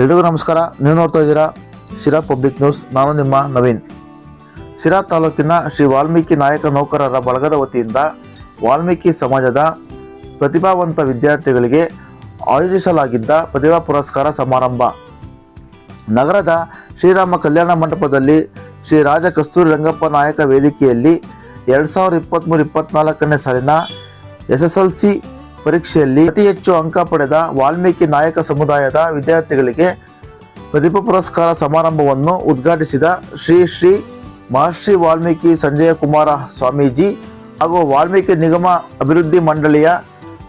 ಎಲ್ರಿಗೂ ನಮಸ್ಕಾರ. ನೀವು ನೋಡ್ತಾ ಇದ್ದೀರಾ ಶಿರಾ ಪಬ್ಲಿಕ್ ನ್ಯೂಸ್. ನಾನು ನಿಮ್ಮ ನವೀನ್. ಶಿರಾ ತಾಲೂಕಿನ ಶ್ರೀ ವಾಲ್ಮೀಕಿ ನಾಯಕ ನೌಕರರ ಬಳಗದ ವತಿಯಿಂದ ವಾಲ್ಮೀಕಿ ಸಮಾಜದ ಪ್ರತಿಭಾವಂತ ವಿದ್ಯಾರ್ಥಿಗಳಿಗೆ ಆಯೋಜಿಸಲಾಗಿದ್ದ ಪ್ರತಿಭಾ ಪುರಸ್ಕಾರ ಸಮಾರಂಭ. ನಗರದ ಶ್ರೀರಾಮ ಕಲ್ಯಾಣ ಮಂಟಪದಲ್ಲಿ ಶ್ರೀ ರಾಜ ಕಸ್ತೂರಿ ರಂಗಪ್ಪ ನಾಯಕ ವೇದಿಕೆಯಲ್ಲಿ ಎರಡು ಸಾವಿರದ ಇಪ್ಪತ್ತ್ಮೂರು ಇಪ್ಪತ್ನಾಲ್ಕನೇ ಸಾಲಿನ ಎಸ್ ಎಸ್ ಎಲ್ ಸಿ ಪರೀಕ್ಷೆಯಲ್ಲಿ ಅತಿ ಹೆಚ್ಚು ಅಂಕ ಪಡೆದ ವಾಲ್ಮೀಕಿ ನಾಯಕ ಸಮುದಾಯದ ವಿದ್ಯಾರ್ಥಿಗಳಿಗೆ ಪ್ರತಿಭಾ ಪುರಸ್ಕಾರ ಸಮಾರಂಭವನ್ನು ಉದ್ಘಾಟಿಸಿದ ಶ್ರೀ ಶ್ರೀ ಮಹರ್ಷಿ ವಾಲ್ಮೀಕಿ ಸಂಜಯ ಕುಮಾರ ಸ್ವಾಮೀಜಿ ಹಾಗೂ ವಾಲ್ಮೀಕಿ ನಿಗಮ ಅಭಿವೃದ್ಧಿ ಮಂಡಳಿಯ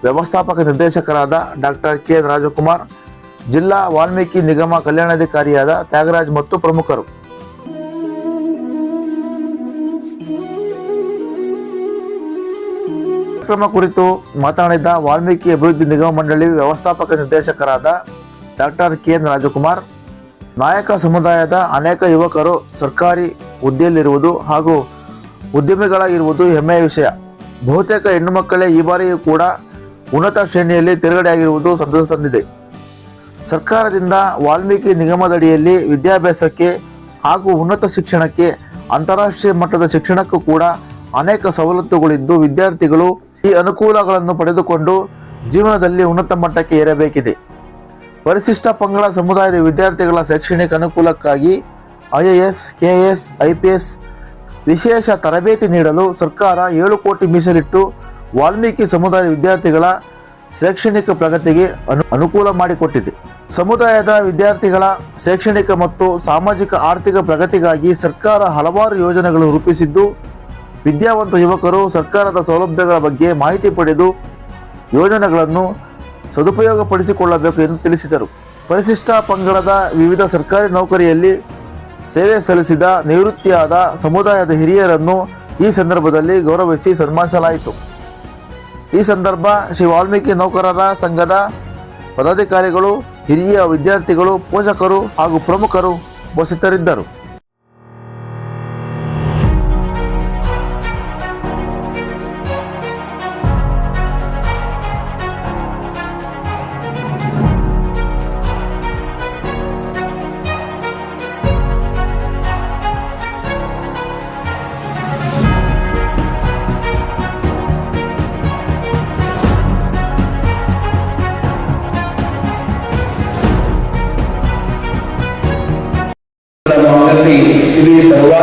ವ್ಯವಸ್ಥಾಪಕ ನಿರ್ದೇಶಕರಾದ ಡಾಕ್ಟರ್ ಕೆ ರಾಜಕುಮಾರ್, ಜಿಲ್ಲಾ ವಾಲ್ಮೀಕಿ ನಿಗಮ ಕಲ್ಯಾಣಾಧಿಕಾರಿಯಾದ ತ್ಯಾಗರಾಜ್ ಮತ್ತು ಪ್ರಮುಖರು. ಕಾರ್ಯಕ್ರಮ ಕುರಿತು ಮಾತನಾಡಿದ ವಾಲ್ಮೀಕಿ ಅಭಿವೃದ್ಧಿ ನಿಗಮ ಮಂಡಳಿ ವ್ಯವಸ್ಥಾಪಕ ನಿರ್ದೇಶಕರಾದ ಡಾಕ್ಟರ್ ಕೆ ಎನ್ ರಾಜಕುಮಾರ್, ನಾಯಕ ಸಮುದಾಯದ ಅನೇಕ ಯುವಕರು ಸರ್ಕಾರಿ ಹುದ್ದೆಯಲ್ಲಿರುವುದು ಹಾಗೂ ಉದ್ಯಮಿಗಳಾಗಿರುವುದು ಹೆಮ್ಮೆಯ ವಿಷಯ. ಬಹುತೇಕ ಹೆಣ್ಣು ಮಕ್ಕಳೇ ಈ ಬಾರಿಯೂ ಕೂಡ ಉನ್ನತ ಶ್ರೇಣಿಯಲ್ಲಿ ತಿರುಗಡೆಯಾಗಿರುವುದು ಸಂತಸ ತಂದಿದೆ. ಸರ್ಕಾರದಿಂದ ವಾಲ್ಮೀಕಿ ನಿಗಮದಡಿಯಲ್ಲಿ ವಿದ್ಯಾಭ್ಯಾಸಕ್ಕೆ ಹಾಗೂ ಉನ್ನತ ಶಿಕ್ಷಣಕ್ಕೆ ಅಂತಾರಾಷ್ಟ್ರೀಯ ಮಟ್ಟದ ಶಿಕ್ಷಣಕ್ಕೂ ಕೂಡ ಅನೇಕ ಸವಲತ್ತುಗಳಿದ್ದು ವಿದ್ಯಾರ್ಥಿಗಳು ಈ ಅನುಕೂಲಗಳನ್ನು ಪಡೆದುಕೊಂಡು ಜೀವನದಲ್ಲಿ ಉನ್ನತ ಮಟ್ಟಕ್ಕೆ ಏರಬೇಕಿದೆ. ಪರಿಶಿಷ್ಟ ಪಂಗಡ ಸಮುದಾಯದ ವಿದ್ಯಾರ್ಥಿಗಳ ಶೈಕ್ಷಣಿಕ ಅನುಕೂಲಕ್ಕಾಗಿ ಐ ಕೆಎಎಸ್ ಐಪಿಎಸ್ ವಿಶೇಷ ತರಬೇತಿ ನೀಡಲು ಸರ್ಕಾರ ಏಳು ಕೋಟಿ ಮೀಸಲಿಟ್ಟು ವಾಲ್ಮೀಕಿ ಸಮುದಾಯದ ವಿದ್ಯಾರ್ಥಿಗಳ ಶೈಕ್ಷಣಿಕ ಪ್ರಗತಿಗೆ ಅನು, ಅನುಕೂಲ ಮಾಡಿಕೊಟ್ಟಿದೆ. ಸಮುದಾಯದ ವಿದ್ಯಾರ್ಥಿಗಳ ಶೈಕ್ಷಣಿಕ ಮತ್ತು ಸಾಮಾಜಿಕ ಆರ್ಥಿಕ ಪ್ರಗತಿಗಾಗಿ ಸರ್ಕಾರ ಹಲವಾರು ಯೋಜನೆಗಳು ರೂಪಿಸಿದ್ದು ವಿದ್ಯಾವಂತ ಯುವಕರು ಸರ್ಕಾರದ ಸೌಲಭ್ಯಗಳ ಬಗ್ಗೆ ಮಾಹಿತಿ ಪಡೆದು ಯೋಜನೆಗಳನ್ನು ಸದುಪಯೋಗಪಡಿಸಿಕೊಳ್ಳಬೇಕು ಎಂದು ತಿಳಿಸಿದರು. ಪರಿಶಿಷ್ಟ ಪಂಗಡದ ವಿವಿಧ ಸರ್ಕಾರಿ ನೌಕರಿಯಲ್ಲಿ ಸೇವೆ ಸಲ್ಲಿಸಿದ ನಿವೃತ್ತಿಯಾದ ಸಮುದಾಯದ ಹಿರಿಯರನ್ನು ಈ ಸಂದರ್ಭದಲ್ಲಿ ಗೌರವಿಸಿ ಸನ್ಮಾನಿಸಲಾಯಿತು. ಈ ಸಂದರ್ಭ ಶ್ರೀ ವಾಲ್ಮೀಕಿ ನೌಕರರ ಸಂಘದ ಪದಾಧಿಕಾರಿಗಳು, ಹಿರಿಯ ವಿದ್ಯಾರ್ಥಿಗಳು, ಪೋಷಕರು ಹಾಗೂ ಪ್ರಮುಖರು ಉಪಸ್ಥಿತರಿದ್ದರು. श्री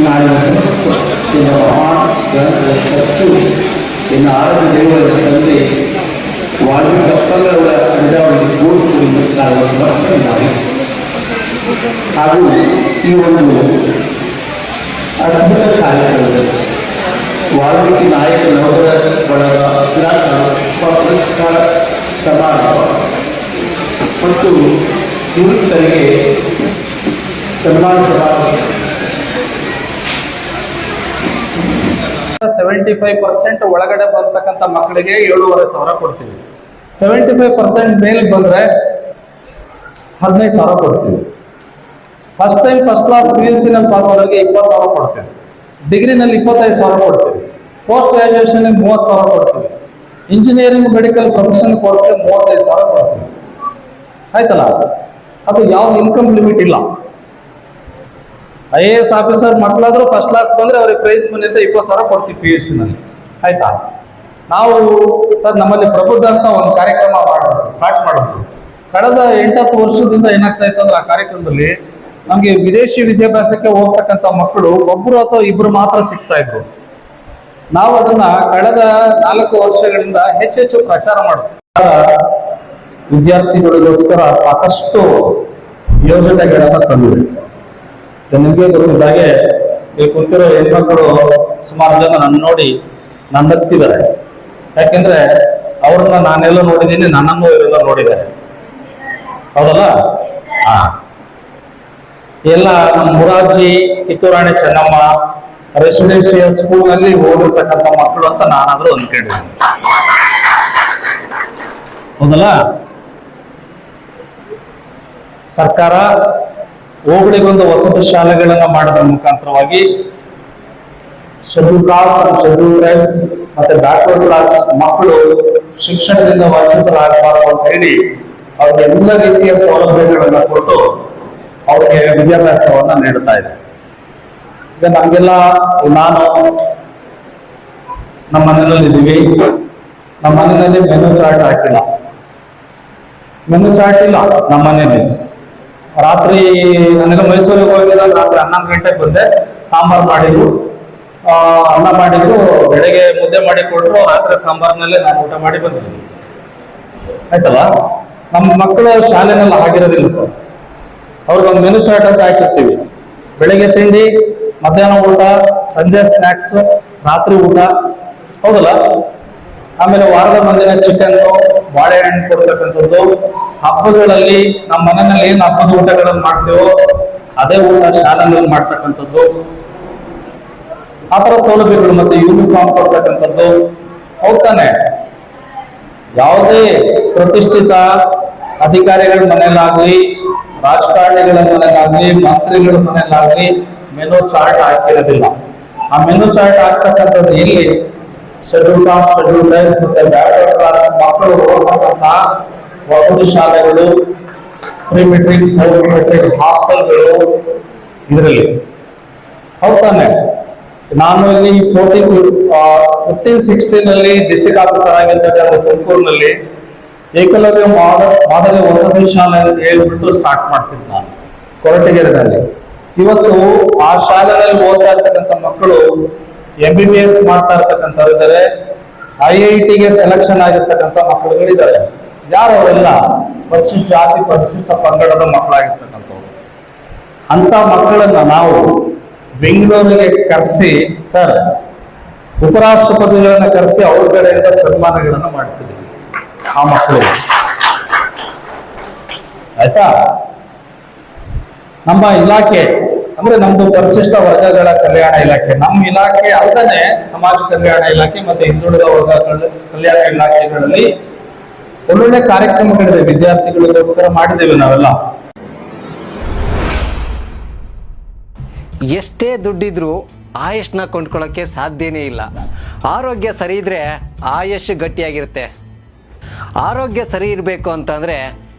ನಾಳಿನ ಸಮಸ್ತ ಎನ್ನ ಮಹಾನ್ ಗ್ರಂಥದ ಸತ್ತು ಎನ್ನ ಆರಾಧ್ಯ ದೇವರ ತಂದೆ ವಾಲ್ಮೀಕಿ ಅಪ್ಪಂಗರವರ ಅಂಜಾವಳಿ ಕೂಡಿಕೊಂಡು ನಾವು ಸಮರ್ಪಣೆ ಮಾಡಿ ಹಾಗೂ ಈ ಒಂದು ಅದ್ಭುತ ಕಾರ್ಯಕ್ರಮದಲ್ಲಿ ವಾಲ್ಮೀಕಿ ನಾಯಕ ನವರ ಬಳಗ ಶಿರಾಟ ಪುರಸ್ಕಾರ ಸಮಾರಂಭ ಮತ್ತು ನಿವೃತ್ತರಿಗೆ ಸನ್ಮಾನ ಸಮಾರಂಭ ಸೆವೆಂಟಿ ಫೈವ್ ಪರ್ಸೆಂಟ್ ಒಳಗಡೆ ಬರ್ತಕ್ಕಂಥ ಮಕ್ಕಳಿಗೆ ಏಳುವರೆ ಸಾವಿರ ಕೊಡ್ತೀವಿ. ಸೆವೆಂಟಿ ಫೈವ್ ಪರ್ಸೆಂಟ್ ಮೇಲೆ ಬಂದ್ರೆ ಹದಿನೈದು ಸಾವಿರ ಕೊಡ್ತೀವಿ. First time first class P U ಸಿನಲ್ಲಿ ಪಾಸ್ ಆದವರಿಗೆ ಇಪ್ಪತ್ತು ಸಾವಿರ ಕೊಡ್ತೀವಿ. ಡಿಗ್ರಿನಲ್ಲಿ ಇಪ್ಪತ್ತೈದು ಸಾವಿರ ಕೊಡ್ತೀವಿ. ಪೋಸ್ಟ್ ಗ್ರಾಜುಯೇಷನ್ ಮೂವತ್ತು ಸಾವಿರ ಕೊಡ್ತೀವಿ. ಇಂಜಿನಿಯರಿಂಗ್ ಮೆಡಿಕಲ್ ಪ್ರೊಫೆಷನಲ್ ಕೋರ್ಸ್ಗೆ ಮೂವತ್ತೈದು ಸಾವಿರ ಕೊಡ್ತೀವಿ. ಆಯ್ತಲ್ಲ? ಅದು ಯಾವ ಇನ್ಕಮ್ ಲಿಮಿಟ್ ಇಲ್ಲ. ಐ ಎ ಎಸ್ ಆಫೀಸರ್ ಮಕ್ಕಳಾದ್ರೂ ಫಸ್ಟ್ ಕ್ಲಾಸ್ ಬಂದ್ರೆ ಅವ್ರಿಗೆ ಪ್ರೈಸ್ ಅಂತ ಇಪ್ಪತ್ತು ಸಾವಿರ ಕೊಡ್ತೀವಿ ಪಿ ಯು ನಲ್ಲಿ. ಆಯ್ತಾ? ನಾವು ಸರ್ ನಮ್ಮಲ್ಲಿ ಪ್ರಬುದ್ಧ ಅಂತ ಒಂದು ಕಾರ್ಯಕ್ರಮ ಮಾಡೋದು ಸ್ಟಾರ್ಟ್ ಮಾಡೋದು. ಕಳೆದ ಎಂಟತ್ತು ವರ್ಷದಿಂದ ಏನಾಗ್ತಾ ಇತ್ತು ಅಂದ್ರೆ ಆ ಕಾರ್ಯಕ್ರಮದಲ್ಲಿ ನಮಗೆ ವಿದೇಶಿ ವಿದ್ಯಾಭ್ಯಾಸಕ್ಕೆ ಹೋಗ್ತಕ್ಕಂಥ ಮಕ್ಕಳು ಒಬ್ಬರು ಅಥವಾ ಇಬ್ರು ಮಾತ್ರ ಸಿಗ್ತಾ ಇದ್ರು. ನಾವು ಅದನ್ನ ಕಳೆದ ನಾಲ್ಕು ವರ್ಷಗಳಿಂದ ಹೆಚ್ಚೆಚ್ಚು ಪ್ರಚಾರ ಮಾಡ್ತೀವಿ ವಿದ್ಯಾರ್ಥಿಗಳಿಗೋಸ್ಕರ ಸಾಕಷ್ಟು ಯೋಜನೆಗಳನ್ನ ತಂದಿದೆ. ನಿಮಗೆ ಗೊತ್ತಿದ್ದಾಗೆ ಈ ಕುಂತಿರೋ ಹೆಣ್ಮಕ್ಳು ಸುಮಾರು ಜನ ನನ್ನ ನೋಡಿ ನನ್ನ ಹತ್ತಿದ್ದಾರೆ ಯಾಕೆಂದ್ರೆ ಅವ್ರನ್ನ ನಾನೆಲ್ಲ ನೋಡಿದ್ದೀನಿ, ನನ್ನನ್ನು ಇವರೆಲ್ಲ ನೋಡಿದ್ದಾರೆ. ಹೌದಲ್ಲ? ಹಾ. ಎಲ್ಲ ನಮ್ಮ ಮುರಾರ್ಜಿ, ಕಿತ್ತೂರಾಣಿ ಚೆನ್ನಮ್ಮ ರೆಸಿಡೆನ್ಷಿಯಲ್ ಸ್ಕೂಲ್ನಲ್ಲಿ ಓದಿರ್ತಕ್ಕಂಥ ಮಕ್ಕಳು ಅಂತ ನಾನಾದ್ರೂ ಅಂದ್ಕೊಂಡಿದ್ದೀನಿ ಹೌದಲ್ಲ? ಸರ್ಕಾರ ಹೋಬಳಿಗೊಂದು ವಸತಿ ಶಾಲೆಗಳನ್ನ ಮಾಡೋದ್ರ ಮುಖಾಂತರವಾಗಿ ಶೆಡ್ಯೂಲ್ ಕಾಸ್ಟ್ ಶೆಡ್ಯೂಲ್ ಟ್ರೈಬ್ಸ್ ಮತ್ತೆ ಬ್ಯಾಕ್ವರ್ಡ್ ಕ್ಲಾಸ್ ಮಕ್ಕಳು ಶಿಕ್ಷಣದಿಂದ ವಂಚಿತರಾಗಬಾರದು ಅಂತ ಹೇಳಿ ಅವ್ರಿಗೆ ಎಲ್ಲ ರೀತಿಯ ಸೌಲಭ್ಯಗಳನ್ನ ಕೊಟ್ಟು ಅವ್ರಿಗೆ ವಿದ್ಯಾಭ್ಯಾಸವನ್ನ ನೀಡುತ್ತಾ ಇದೆ. ಈಗ ನಮ್ಗೆಲ್ಲ ನಾನು ನಮ್ಮ ಮನೆಯಲ್ಲಿ ಇದ್ದೀವಿ ನಮ್ಮ ಮನೆಯಲ್ಲಿ ಮೆನು ಚಾರ್ಟ್ ಹಾಕಿಲ್ಲ. ಮೆನು ಚಾರ್ಟ್ ಇಲ್ಲ, ನಮ್ಮ ಮನೇಲಿ ರಾತ್ರಿ ನನಗೆ ಮೈಸೂರಿಗೆ ಹೋಗಿದ್ದಾಗ ರಾತ್ರಿ ಹನ್ನೊಂದು ಗಂಟೆಗೆ ಬಂದೆ. ಸಾಂಬಾರ್ ಮಾಡಿದ್ರು ಅನ್ನ ಮಾಡಿದ್ರು ಬೆಳಗ್ಗೆ ಮುದ್ದೆ ಮಾಡಿ ಕೊಟ್ಟರು. ರಾತ್ರಿ ಸಾಂಬಾರ್ನಲ್ಲೇ ನಾನು ಊಟ ಮಾಡಿ ಬಂದಿದ್ದೀನಿ ಆಯ್ತಲ್ಲ? ನಮ್ಮ ಮಕ್ಕಳು ಶಾಲೆನಲ್ಲಿ ಆಗಿರೋದಿಲ್ಲ ಸರ್. ಅವ್ರಿಗೊಂದು ಮೆನು ಚಾರ್ಟ್ ಅಂತ ಹಾಕಿರ್ತೀವಿ. ಬೆಳಗ್ಗೆ ತಿಂಡಿ, ಮಧ್ಯಾಹ್ನ ಊಟ, ಸಂಜೆ ಸ್ನ್ಯಾಕ್ಸ್ ರಾತ್ರಿ ಊಟ. ಹೌದಲ್ಲ? ಆಮೇಲೆ ವಾರದ ಮಂದಿನ ಚಿಕನ್ ಬಾಳೆಹಣ್ಣು ಕೊಡ್ತಕ್ಕಂಥದ್ದು. ಹಬ್ಬಗಳಲ್ಲಿ ನಮ್ಮ ಮನೆಯಲ್ಲಿ ಏನು ಹಬ್ಬದ ಊಟಗಳನ್ನು ಮಾಡ್ತೇವೋ ಅದೇ ಊಟ ಶಾಲೆನಲ್ಲಿ ಮಾಡ್ತಕ್ಕಂಥದ್ದು. ಆ ಥರ ಸೌಲಭ್ಯಗಳು ಮತ್ತೆ ಯೂನಿಫಾರ್ಮ್ ಕೊಡ್ತಕ್ಕಂಥದ್ದು. ಹೋಗ್ತಾನೆ ಯಾವುದೇ ಪ್ರತಿಷ್ಠಿತ ಅಧಿಕಾರಿಗಳ ಮನೆಯಲ್ಲಾಗ್ಲಿ, ರಾಜಕಾರಣಿಗಳ ಮನೆಯಲ್ಲಾಗ್ಲಿ, ಮಂತ್ರಿಗಳ ಮನೆಯಲ್ಲಾಗ್ಲಿ ಮೆನು ಚಾರ್ಟ್ ಹಾಕಿರೋದಿಲ್ಲ. ಆ ಮೆನು ಚಾರ್ಟ್ ಹಾಕ್ತಕ್ಕಂಥದ್ದು ಎಲ್ಲಿ? ಶೆಡ್ಯೂಲ್ ಕಾಸ್ಟ್ ಶೆಡ್ಯೂಲ್ ಟೈಮ್ ಮತ್ತೆ ಕ್ಲಾಸ್ ಮಕ್ಕಳು ವಸತಿ ಶಾಲೆಗಳು ಪ್ರೀ ಮೆಟ್ರಿಕ್ ಪೋಸ್ಟ್ ಮೆಟ್ರಿಕ್ ಹಾಸ್ಟೆಲ್ಗಳು ಇದರಲ್ಲಿ. ಹೌದಾನೆ ನಾನು ಇಲ್ಲಿ ಫೋರ್ಟೀನ್ ಫಿಫ್ಟೀನ್ ಸಿಕ್ಸ್ಟೀನ್ ಅಲ್ಲಿ ಡಿಸ್ಟಿಕ್ ಆಫೀಸರ್ ಆಗಿರ್ತಕ್ಕಂಥ ತುಮಕೂರಿನಲ್ಲಿ ಏಕಲವ್ಯ ಮಾದರಿ ವಸತಿ ಶಾಲೆ ಅಂತ ಹೇಳ್ಬಿಟ್ಟು ಸ್ಟಾರ್ಟ್ ಮಾಡಿಸಿದ್ ನಾನು ಕೊರಟಗೆರೆನಲ್ಲಿ ಇವತ್ತು ಆ ಶಾಲೆಯಲ್ಲಿ ಓದ್ತಾ ಇರ್ತಕ್ಕಂಥ ಮಕ್ಕಳು ಎಂ ಬಿ ಬಿ ಎಸ್ ಮಾಡ್ತಾ ಇರ್ತಕ್ಕಂಥವ್ರು ಇದ್ದಾರೆ ಐ ಐ ಟಿಗೆ ಸೆಲೆಕ್ಷನ್ ಆಗಿರ್ತಕ್ಕಂಥ ಮಕ್ಕಳುಗಳಿದ್ದಾರೆ. ಯಾರು ಅವರೆಲ್ಲ ಪರಿಶಿಷ್ಟ ಜಾತಿ, ಪರಿಶಿಷ್ಟ ಪಂಗಡದ ಮಕ್ಕಳಾಗಿರ್ತಕ್ಕಂಥವ್ರು? ಅಂತ ಮಕ್ಕಳನ್ನ ನಾವು ಬೆಂಗಳೂರಿಗೆ ಕರೆಸಿ, ಸರ್, ಉಪರಾಷ್ಟ್ರಪತಿಗಳನ್ನ ಕರೆಸಿ ಅವ್ರ ಕಡೆಯಿಂದ ಸನ್ಮಾನಗಳನ್ನ ಮಾಡಿಸಿದ್ವಿ. ಆ ಮಕ್ಕಳು. ಆಯ್ತಾ? ನಮ್ಮ ಇಲಾಖೆ ಅಂದ್ರೆ ನಮ್ದು ಪರಿಶಿಷ್ಟ ವರ್ಗಗಳ ಕಲ್ಯಾಣ ಇಲಾಖೆ. ನಮ್ಮ ಇಲಾಖೆ ಅಲ್ಲದೆ ಸಮಾಜ ಕಲ್ಯಾಣ ಇಲಾಖೆ ಮತ್ತೆ ಹಿಂದುಳಿದ ವರ್ಗಗಳ ಕಲ್ಯಾಣ ಇಲಾಖೆಗಳಲ್ಲಿ ಒಳ್ಳೊಳ್ಳೆ ಕಾರ್ಯಕ್ರಮಗಳಿದೆ. ವಿದ್ಯಾರ್ಥಿಗಳಿಗೋಸ್ಕರ ಮಾಡಿದ್ದೇವೆ ನಾವೆಲ್ಲ. ಎಷ್ಟೇ ದುಡ್ಡಿದ್ರೂ ಆಯುಷ್ನ ಕೊಂಡ್ಕೊಳ್ಳೋಕ್ಕೆ ಸಾಧ್ಯನೇ ಇಲ್ಲ. ಆರೋಗ್ಯ ಸರಿ ಇದ್ರೆ ಆಯುಷ್ ಗಟ್ಟಿಯಾಗಿರುತ್ತೆ. ಆರೋಗ್ಯ ಸರಿ ಇರಬೇಕು ಅಂತಂದ್ರೆ